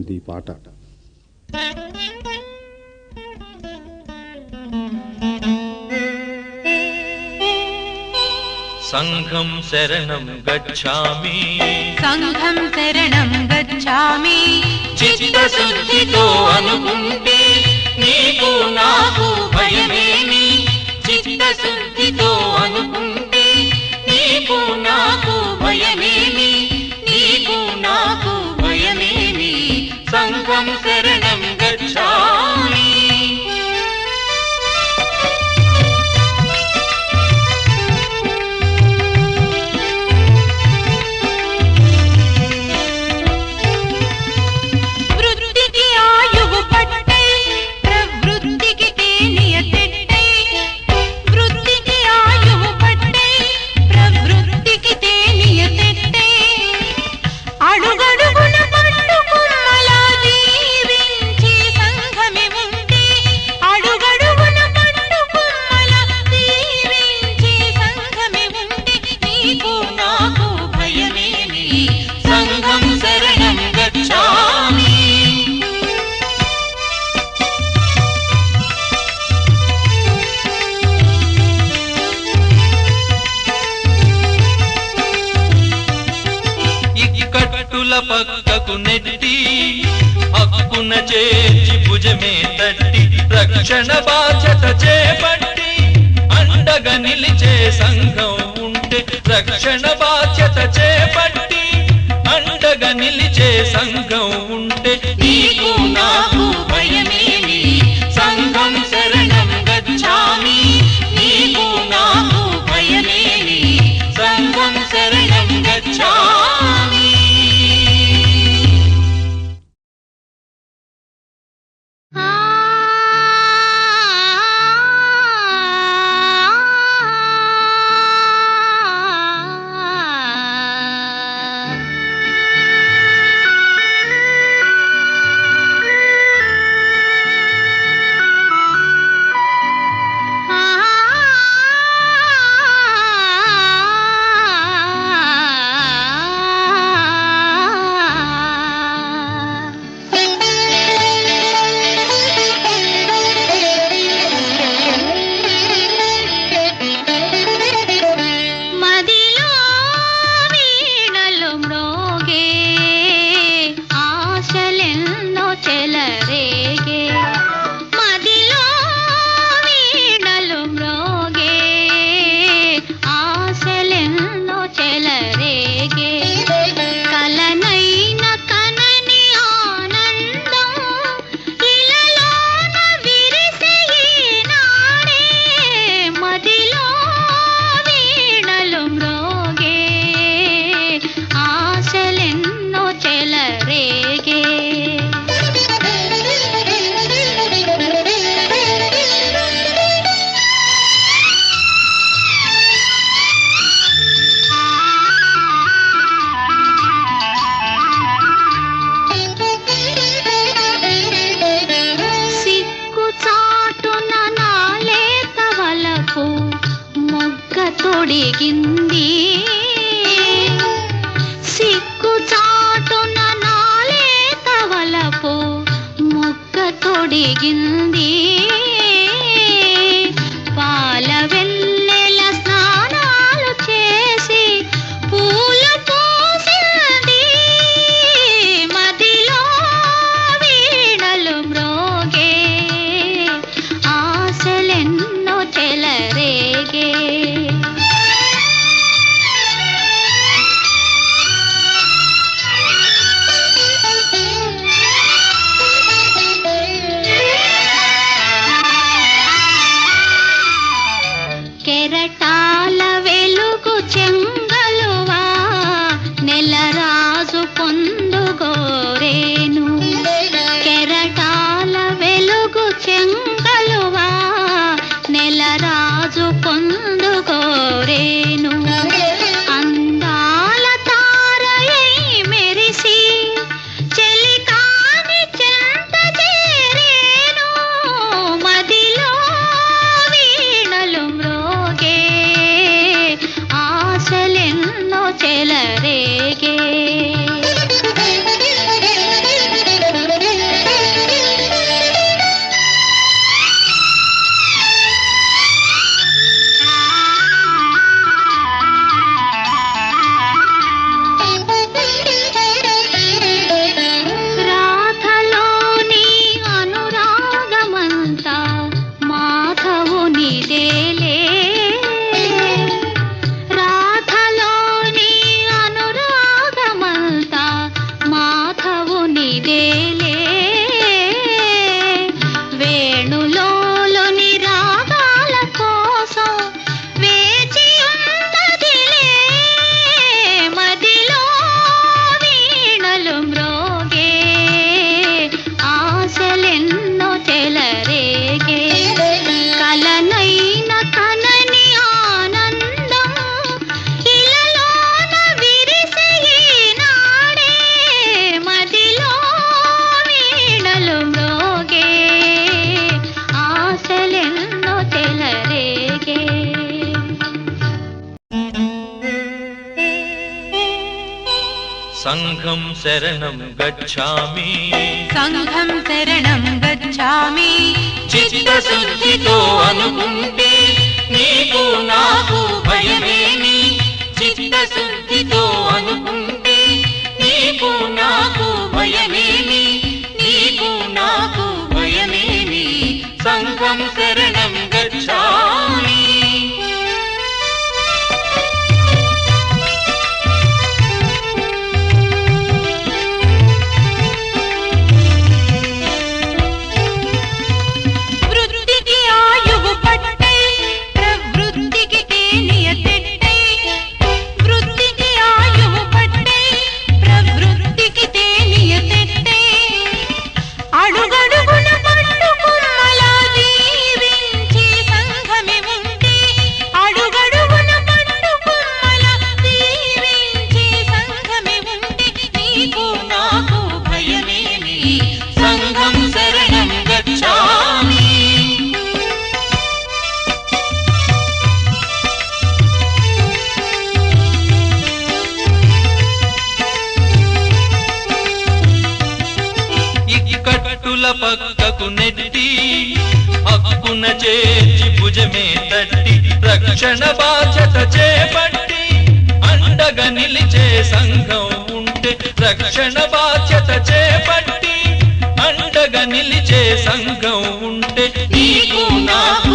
ఉంది ఈ పాట. సంఘం శరణం గచ్ఛామి సంఘం శరణం గచ్ఛామి చిత్తశుద్ధితో అనుకుంటే నీకు నాకు భయమేమి? చిత్తశుద్ధితో అనుకుంటే నీకు నాకు భయమేమి? సంఘం శరణ పక్కకు నెట్టి హక్కున చేర్చి భుజమే తట్టి రక్షణ బాధ్యత చేపట్టి అండగా నిలిచే సంఘం ఉంటే రక్షణ బాధ్యత చేపట్టి అండగా నిలిచే సంఘం తొడిగింది సిక్కు చాటున నాలే తవలపు మొక్క తొడిగింది. పాల వెన్నెల స్నానాలు చేసి పూల పోసింది. మదిలో వీణలు మ్రోగే ఆశలెన్నో ಕೆರಟಾ చెలరేగ సంఘం శరణం గచ్ఛామి సంఘం శరణం గచ్ఛామి చిత్తశుద్ధితో అనుకుంటే నీకు నాకు భయమేమి? చిత్తశుద్ధితో అనుకుంటే నీకు నాకు భయమేమి? నీకు నాకు భయమేమి? సంఘం శరణం పక్కకు నెట్టి అక్కున చేర్చి భుజమే తట్టి రక్షణ బాధ్యత చేపట్టి అండగ నిలిచే సంఘం ఉంటే రక్షణ బాధ్యత చేపట్టి అండగ నిలిచే సంఘం ఉంటే నీకు నాకు